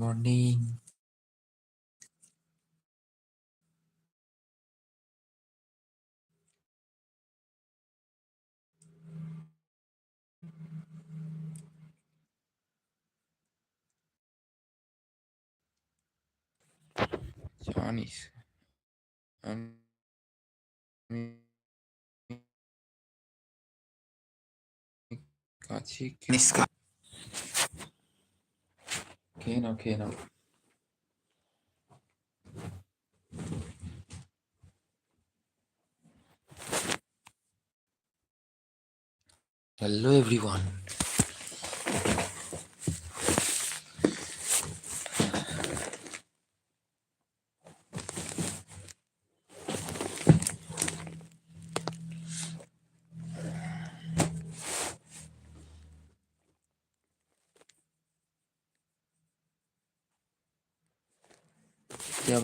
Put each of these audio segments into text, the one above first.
Morning জানিস আমি কাছে নিষ্কা খেয়ে নাও খেয়ে নাও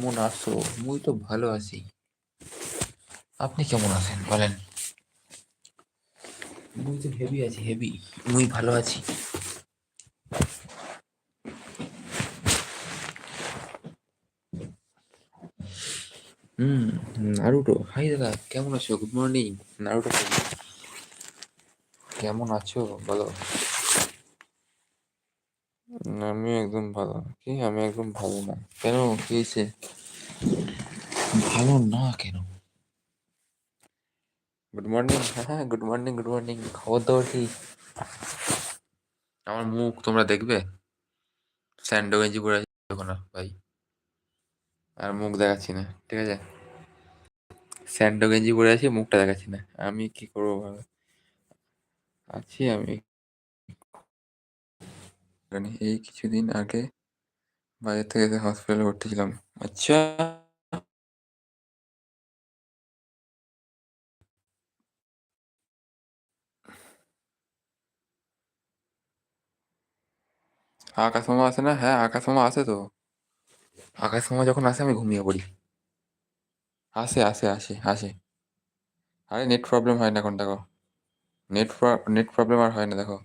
কেমন আছো? মুই তো ভালো আছি। আপনি কেমন আছেন, বলেন? মুই তো হেভি আছি হেভি মুই ভালো আছি। হুম, নারুটো। হাই দাদা, কেমন আছো? গুড মর্নিং নারুটো, কেমন আছো? বলো। আমি একদম ভালো কি? আমি একদম ভালো না। কেন? কি হয়েছে? ভালো না কেন? গুড মর্নিং হ্যাঁ গুড মর্নিং গুড মর্নিং খবর দাবর কি? আমার মুখ তোমরা দেখবে? স্যান্ডো গেঞ্জি পরে দেখো না, ভাই। আর মুখ দেখাচ্ছি না, ঠিক আছে? স্যান্ডো গেঞ্জি পরে আছি, মুখটা দেখাচ্ছি না। আমি কি করব ভাবে আছি আমি। এই কিছুদিন আগে বাইরে থেকে হসপিটালে ভর্তি ছিলাম। আচ্ছা। আকাশ মামা আসে না? হ্যাঁ আকাশ মামা আসে তো। আকাশ মামা যখন আসে, আমি ঘুমিয়ে পড়ি। আসে আসে আসে আসে। আরে নেট প্রবলেম হয় না এখন দেখো নেট নেট প্রবলেম আর হয় না, দেখো।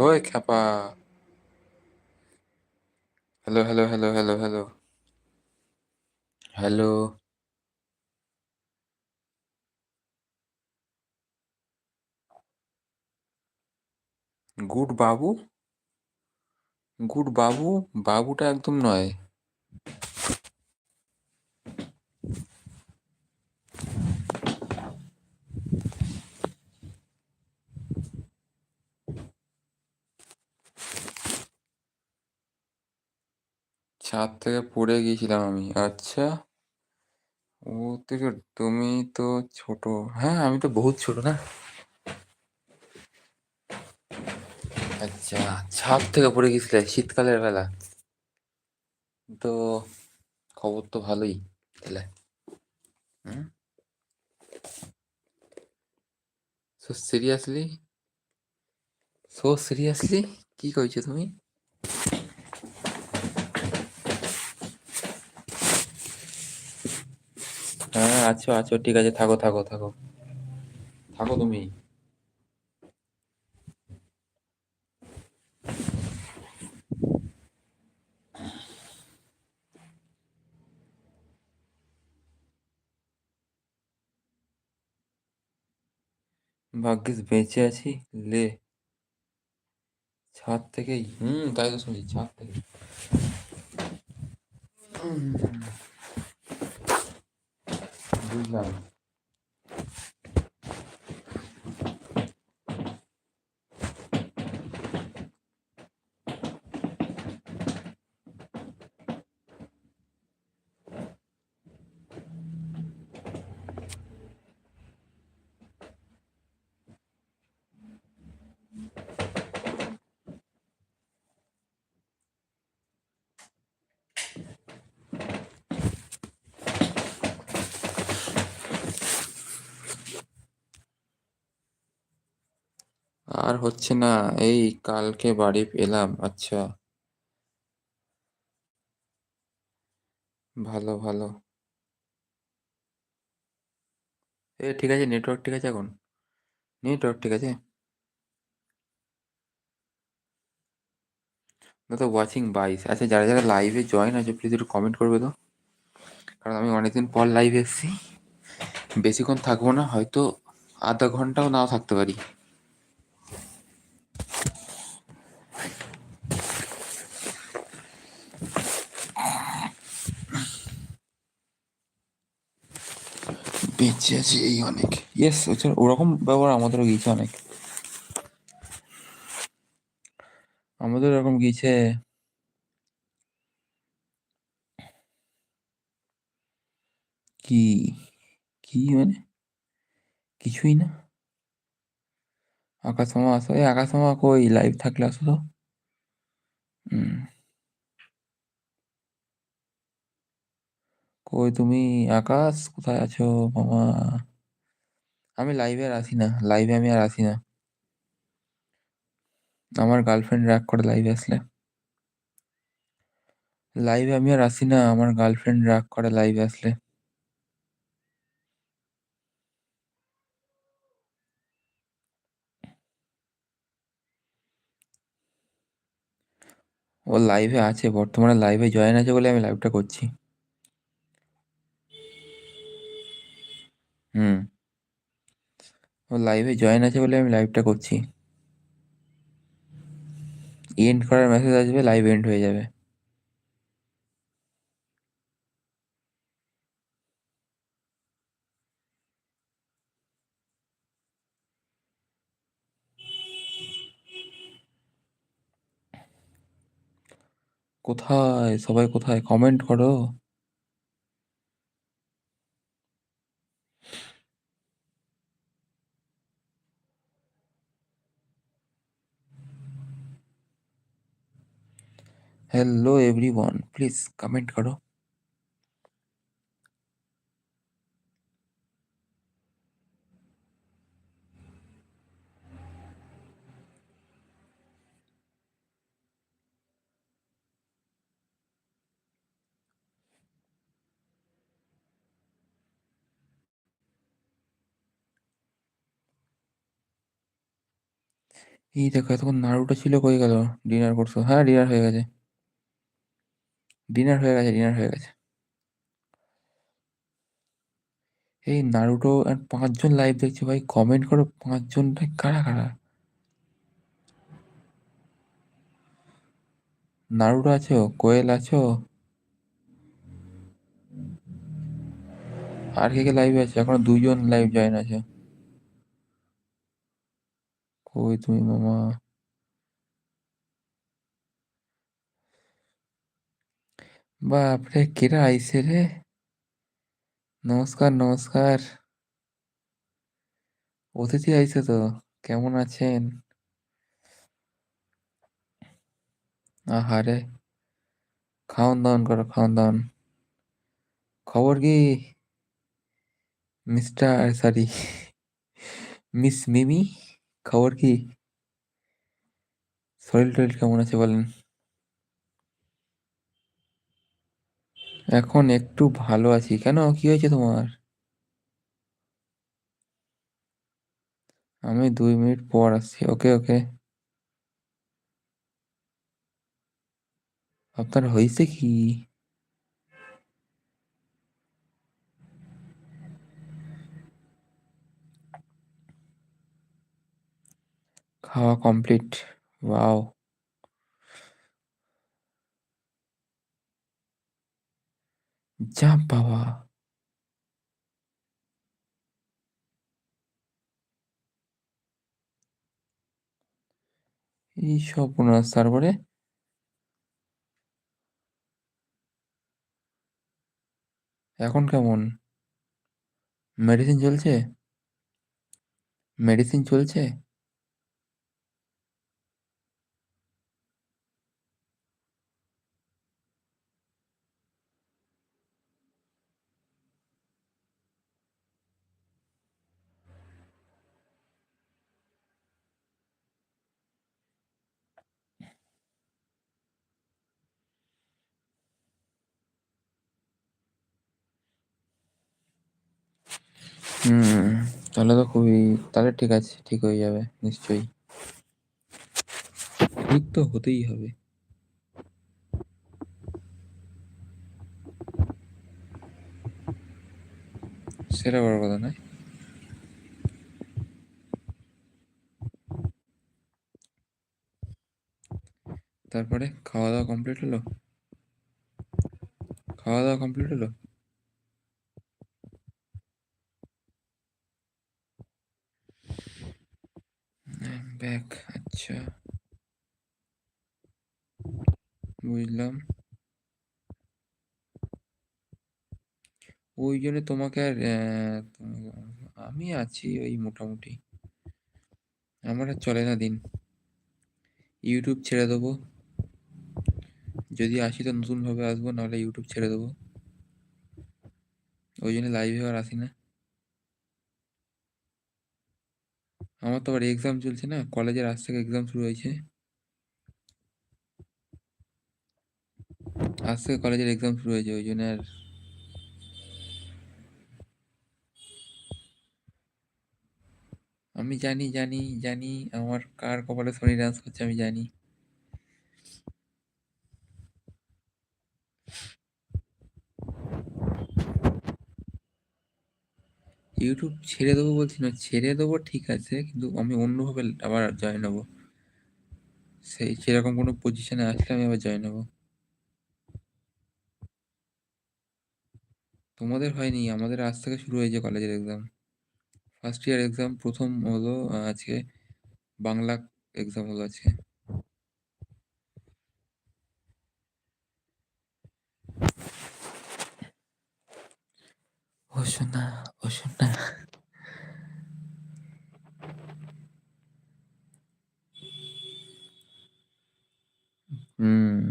ওই খ্যাপা hello hello hello hello hello hello good বাবু? গুড বাবু? বাবুটা একদম নয়। ছাদ থেকে পড়ে গিয়েছিলাম আমি। আচ্ছা। ও থেকে তুমি তো ছোট। হ্যাঁ আমি তো বহুত ছোট না? আচ্ছা ছাদ থেকে পড়ে গেছিলে শীতকালের বেলা? তো খবর তো ভালোই তাহলে সো সিরিয়াসলি সো সিরিয়াসলি কি কইছো তুমি হ্যাঁ আছো আছো, ঠিক আছে, থাকো থাকো থাকো। থাকো তুমি। ভাগ্যিস বেঁচে আছি, লে। ছাদ থেকেই হুম, তাই তো শুনছি, ছাদ থেকে। বুঝলাম আর হচ্ছে না, এই কালকে বাড়ি এলাম আচ্ছা। ভালো ভালো। এ, ঠিক আছে নেটওয়ার্ক ঠিক আছে এখন? নেটওয়ার্ক ঠিক আছে? দাদা ওয়াচিং বাইস আচ্ছা যারা যারা লাইভে জয়েন আছে প্লিজ একটু কমেন্ট করবে তো। কারণ আমি অনেকদিন পর লাইভে এসেছি। বেশিক্ষণ থাকব না, হয়তো আধা ঘন্টাও নাও থাকতে পারি। বেঁচে আছে এই অনেক। ইয়েস ওরকম ব্যবহার আমাদেরও গিয়েছে অনেক। আমাদের এরকম গিয়েছে। কি কি মানে? কিছুই না। আকাশ মামা আসো। এই আকাশ মামা কই? লাইভ থাকলে আসো তো। হুম। কই তুমি আকাশ কোথায় আছো? মামা। আমি লাইভে আর আসি না। লাইভে আমি আর আসি না। আমার গার্লফ্রেন্ড রাগ করে লাইভে আসলে। লাইভে আমি আর আসি না। আমার গার্লফ্রেন্ড রাগ করে লাইভে আসলে। ও লাইভে আছে। বর্তমানে লাইভে জয়েন আছে বলে আমি লাইভটা করছি। হুম। ও লাইভে জয়েন আছে বলে আমি লাইভটা করছি। এন্ড করার মেসেজ আসবে লাইভ এন্ড হয়ে যাবে। কোথায়? সবাই কোথায়? কমেন্ট করো। Hello every one please comment করো এই দেখো, এতক্ষণ নাড়ুটা ছিল, কই গেল? ডিনার করছ। হ্যাঁ ডিনার হয়ে গেছে। ডিনার হয়ে গেছে ডিনার হয়ে গেছে। এই নারুটো আর পাঁচজন লাইভ দেখছি ভাই কমেন্ট করো পাঁচজন ভাই কারা কারা? নারুটো আছো, কোয়েল আছো? আর কে কে লাইভ আছে? এখন দুজন লাইভ জয়েন আছে। কই তুমি মামা? বাপরে, কেরা আইছে রে? নমস্কার নমস্কার। অতিথি আইছে তো, কেমন আছেন? আহারে, খাওন দাওন করো, খাওন দাওন। খবর কি? মিস্টার সরি মিস মিমি, খবর কি? শরীর টরীর কেমন আছে বলেন? এখন একটু ভালো আছি। কেন? কি হয়েছে তোমার? আমি দুই মিনিট পর আসছি। ওকে ওকে। আপনার হয়েছে কি? খাওয়া কমপ্লিট। ওয়াও। যা বাবা এই সর্বনাশ তারপরে? এখন কেমন? মেডিসিন চলছে? মেডিসিন চলছে? হুম, তাহলে তো খুবই, তাহলে ঠিক আছে, ঠিক হয়ে যাবে, নিশ্চয়ই। ঠিক তো হতেই হবে। সেটা বড় কথা নয়। তারপরে খাওয়া দাওয়া কমপ্লিট হলো? খাওয়া দাওয়া কমপ্লিট হলো? ব্যাক আচ্ছা। বুঝলাম। ওই জন্য তোমাকে আর আমি আছি ওই মোটামুটি। আমার আর চলে না দিন। ইউটিউব ছেড়ে দেবো। যদি আসি তো নতুনভাবে আসব, নাহলে ইউটিউব ছেড়ে দেবো। ওই জন্য লাইভে আর আসি না। আমার তো আবার এক্সাম চলছে না, কলেজের আজ থেকে এক্সাম শুরু হয়েছে। আজ থেকে কলেজের এক্সাম শুরু হয়েছে, ওই জন্য আর আমি জানি জানি জানি, আমার কার কপালে শনি ডান্স করছে আমি জানি। ইউটিউব ছেড়ে দেবো বলছি না ছেড়ে দেবো ঠিক আছে, কিন্তু আমি অন্যভাবে আবার জয়েন হব। সেই সেরকম কোনো পজিশনে আসলে আমি আবার জয়েন হব। তোমাদের হয়নি, আমাদের আজ থেকে শুরু হয়েছে কলেজের এক্সাম ফার্স্ট ইয়ার এক্সাম প্রথম হলো আজকে বাংলা এক্সাম হলো আজকে। ও শোনা ও শোনা হুম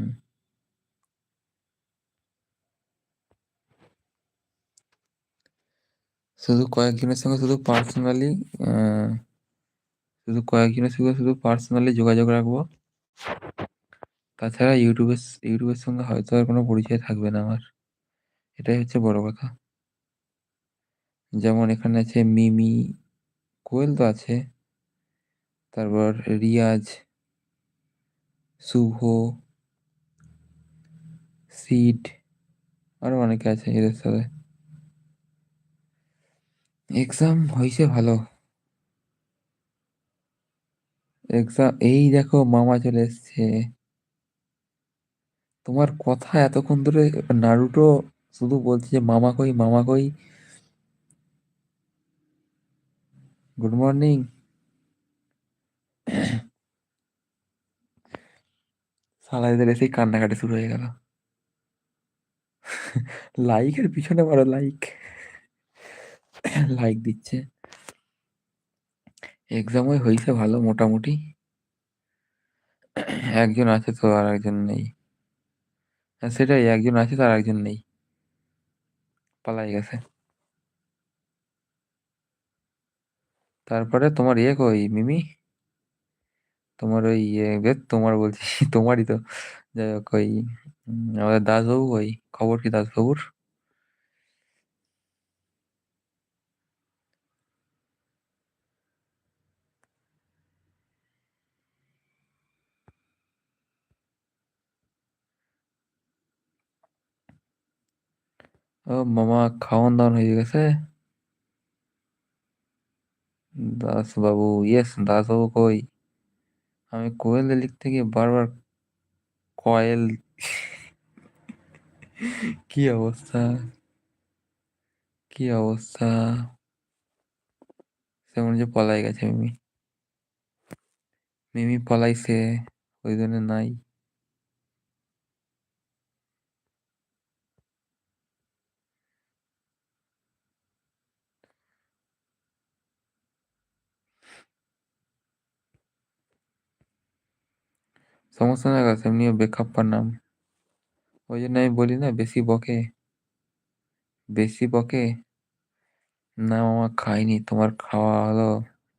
শুধু কয়েকজনের সঙ্গে শুধু পার্সোনালি শুধু কয়েকজনের সঙ্গে শুধু পার্সোনালি যোগাযোগ রাখব। তাছাড়া ইউটিউবের ইউটিউবের সঙ্গে হয়তো আর কোনো পরিচয় থাকবে না আমার। এটাই হচ্ছে বড় কথা। যেমন এখানে আছে মিমি কোয়েল তো আছে। তারপর রিয়াজ, শুভ, সিড, আরও অনেকে আছে এদের সাথে। এক্সাম হয়েছে ভালো। এক্সাম এই দেখো মামা চলে এসছে। তোমার কথা এতক্ষণ ধরে নারুটো শুধু বলছে যে, মামা কই মামা কই? গুড মর্নিং সালা এদের এসেই কান্নাকাটি শুরু হয়ে গেল। লাইকের পিছনে বড় লাইক লাইক দিচ্ছে। এক্সাম ওই হয়েছে ভালো, মোটামুটি। একজন আছে তো আর একজন নেই। হ্যাঁ সেটাই, একজন আছে তো আর একজন নেই। পালাই গেছে। তারপরে তোমার ইয়ে কই, মিমি? তোমার ওই ইয়ে তোমার বলছি, তোমারই তো। যাই হোক, ওই আমাদের দাসবাবু কই? খবর কি দাসবাবুর? ও মামা খাওয়ান দাওয়ান হয়ে গেছে। দাসবাবু ইয়েস দাসবাবু কই? আমি কোয়েল লিখতে গিয়ে বারবার কয়েল। কি অবস্থা? কি অবস্থা? সে মনে পলাই গেছে মিমি। মিমি পলাইছে, ওই জন্য নাই। সমস্যা না গেছে এমনিও বেখাপ্পার নাম। ওই জন্য আমি বলি না, বেশি বকে। বেশি বকে? না মামা, খাইনি। তোমার খাওয়া হলো।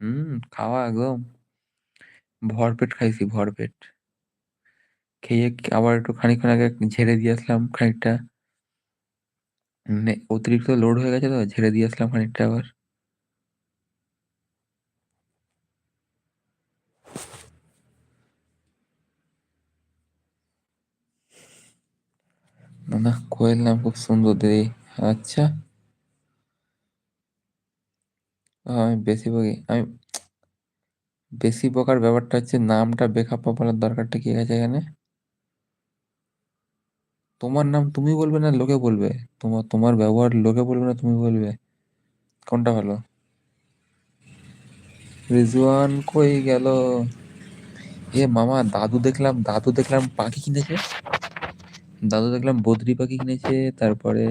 হুম, খাওয়া একদম। ভরপেট খাইছি ভরপেট খেয়ে আবার একটু খানিকক্ষণ আগে ঝেড়ে দিয়ে আসলাম খানিকটা। অতিরিক্ত লোড হয়ে গেছে তো, ঝেড়ে দিয়ে আসলাম খানিকটা আবার। না কোয়েল নাম খুব সুন্দর দিদি আচ্ছা। আমি বেশি বকি, আমি বেশি বকার ব্যাপারটা হচ্ছে নামটা বেখাপ্পা বলার দরকারটা কি আছে এখানে? তোমার নাম তুমি বলবে না লোকে বলবে? তোমার তোমার ব্যবহার লোকে বলবে না তুমি বলবে? কোনটা ভালো? রিজওয়ান কই গেল? এ মামা, দাদু দেখলাম দাদু দেখলাম পাখি কিনেছে। দাদু দেখলাম বদ্রি পাখি কিনেছে, তারপরে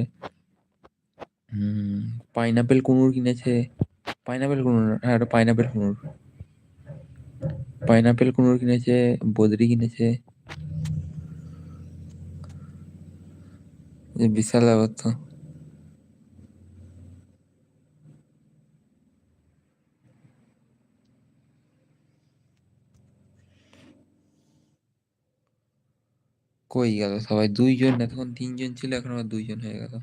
পাইনাপেল কুনুর কিনেছে। পাইনাপেল কুনুর হ্যাঁ একটা পাইনাপেল কুনুর পাইনাপেল কুনুর কিনেছে, বদ্রি কিনেছে। বিশাল ব্যাপার তো। কই গেল? সবাই দুইজন না, তখন তিনজন ছিল, এখন আবার দুইজন হয়ে গেল।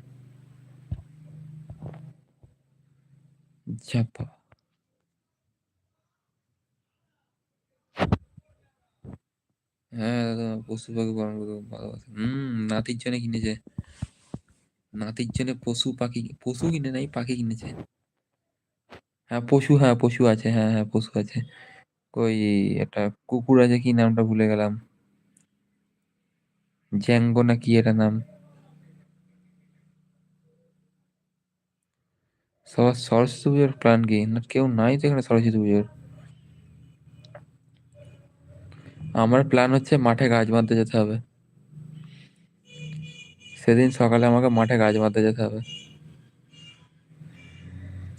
হ্যাঁ দাদা, পশু পাখি পালন করতে ভালোবাসে। হুম, নাতির জন্য কিনেছে। নাতির জন্য পশু পাখি, পশু কিনে নাই, পাখি কিনেছে। হ্যাঁ পশু হ্যাঁ পশু আছে হ্যাঁ হ্যাঁ পশু আছে। কই, একটা কুকুর আছে কি, নামটা ভুলে গেলাম। জ্যাঙ্গো না কি এটা নাম সবার সরস্বতী পুজোর প্ল্যান কি? না, কেউ নাই তো এখানে সরস্বতী পুজোর। আমার প্ল্যান হচ্ছে মাঠে গাছ বাঁধতে যেতে হবে। সেদিন সকালে আমাকে মাঠে গাছ বাঁধতে যেতে হবে।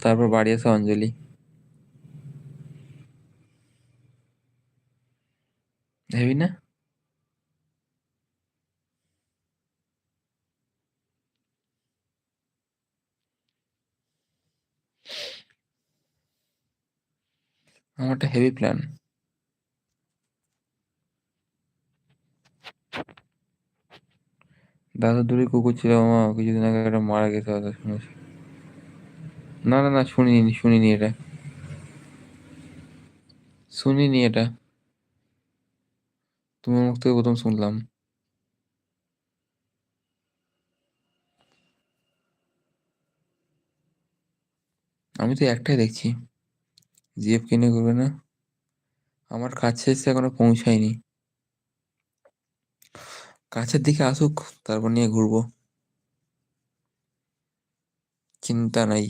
তারপর বাড়ি এসে অঞ্জলি। হেবি না? আমার একটা হেভি প্ল্যান দাদা দূরে কুকুর ছিল আমার কিছুদিন আগে একটা মারা গেছে শুনেছি। না না না, শুনিনি শুনিনি এটা। শুনিনি এটা। তোমার মুখ থেকে প্রথম শুনলাম। আমি তো একটাই দেখছি। জিএফ কিনে করবে না। আমার কাছে এসে এখনও পৌঁছায়নি। কাছের দিকে আসুক, তারপর নিয়ে ঘুরবো। চিন্তা নাই।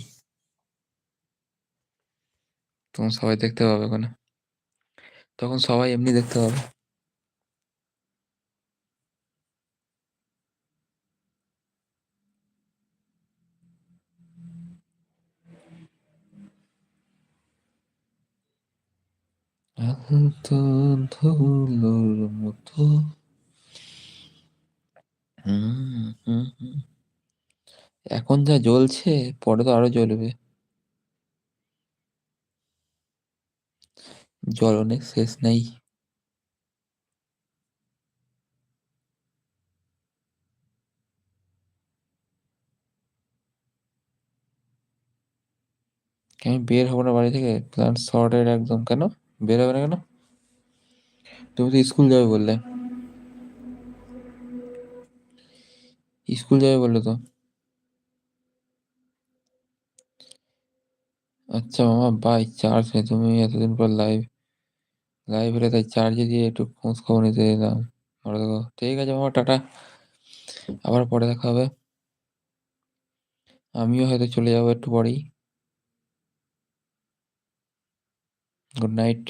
তখন সবাই দেখতে পাবে ওখানে। তখন সবাই এমনি দেখতে পাবে। আহত ধুলোর মতো। এখন যা জ্বলছে, পরে তো আরও জ্বলবে। জ্বলনের শেষ নেই। আমি বের হব না বাড়ি থেকে প্ল্যান সর্টেড একদম, কেন? বের হবে না কেন? তুমি তো স্কুল যাবে বললে। স্কুল যাবে বললে তো। আচ্ছা মামা, বাই চার্জ নেই। তুমি এতদিন পর লাইভ লাইভ এলে তাই চার্জে দিয়ে একটু খোঁজ খবর নিতে দিলাম ভালো থেকো। ঠিক আছে মামা, টাটা। আবার পরে দেখা হবে। আমিও হয়তো চলে যাব একটু পরেই। গুড নাইট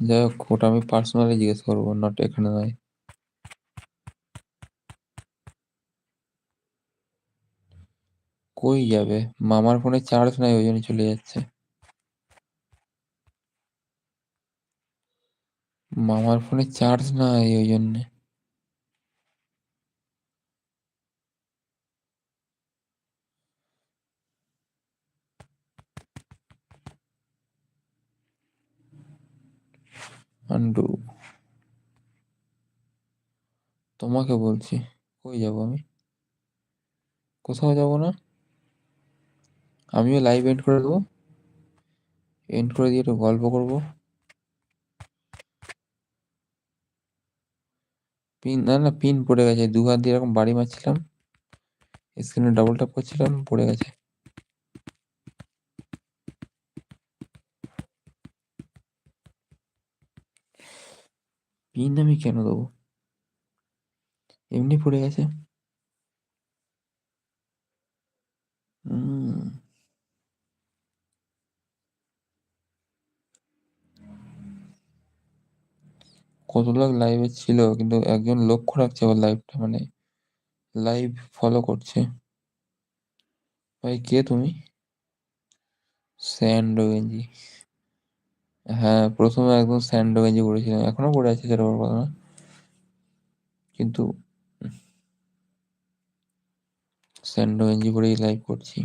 যাই হোক ওটা আমি পার্সোনালি জিজ্ঞেস করব নট এখানে নয় কই যাবে মামার ফোনে চার্জ নাই ওই জন্য চলে যাচ্ছে মামার ফোনে চার্জ নাই ওই জন্যে। তোমাকে বলছি, কই যাব আমি? কোথাও যাব না? আমিও লাইভ এন্ড করে দেবো। এন্ড করে দিয়ে একটু গল্প করব। পিন, না না, পিন পড়ে গেছে। দু হাত দিয়ে এরকম বাড়ি মারছিলাম। স্ক্রিনে ডাবল ট্যাপ করছিলাম, পড়ে গেছে। পিন আমি কেন দেবো? এমনি পড়ে গেছে। কত লোক লাইভে ছিল, কিন্তু একজন লক্ষ্য রাখছে ওর লাইভটা মানে লাইভ ফলো করছে। ভাই, কে তুমি? স্যান্ডো গেঞ্জি। হ্যাঁ প্রথমে একদম স্যান্ডো গেঞ্জি পরেছিলাম, এখনও পরে আছে সেটা বড় কথা না। কিন্তু স্যান্ডো গেঞ্জি পরেই লাইভ করছি।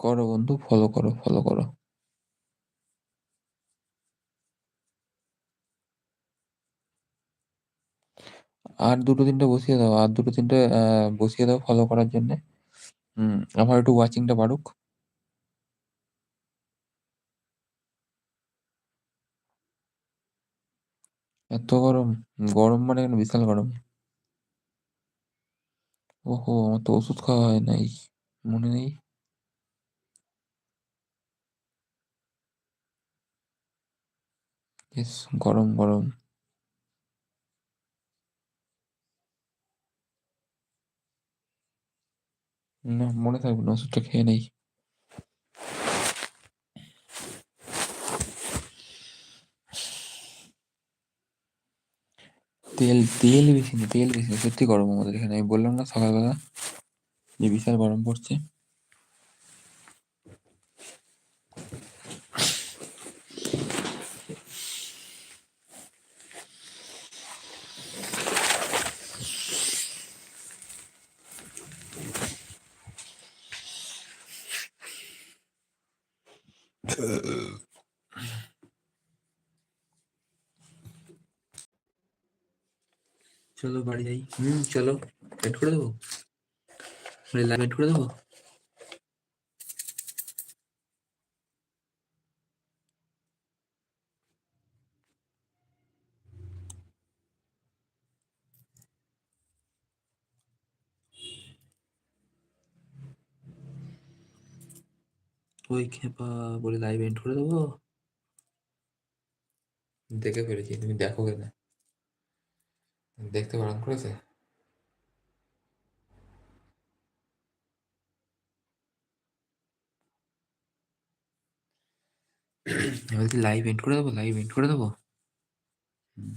করো বন্ধু ফলো করো ফলো করো। আর দুটো তিনটে বসিয়ে দাও, আর দুটো তিনটে বসিয়ে দাও ফলো করার জন্য। হুম, আমার একটু ওয়াচিংটা বাড়ুক। এত গরম গরম মানে কেন? বিশাল গরম। ওহো, আমার তো ওষুধ খাওয়া হয় নাই, মনে নেই। ইস গরম গরম। না, মনে থাকবে না, ওষুধটা খেয়ে নেই। তেল তেল বেশি না তেল বেশি সত্যি গরম আমাদের এখানে, আমি বললাম না সকালবেলা যে বিশাল গরম পড়ছে। চলো বাড়ি যাই। হুম, চলো। এড করে দেবো? লাইভ এড করে দেবো? ওই খেপা বলে লাইভ এন্ড করে দেবো? দেখে ফেলেছি, তুমি দেখো কেন? দেখতে বারণ করেছে? এবার লাইভ এন্ড করে দেবো? লাইভ এন্ড করে দেবো? হুম।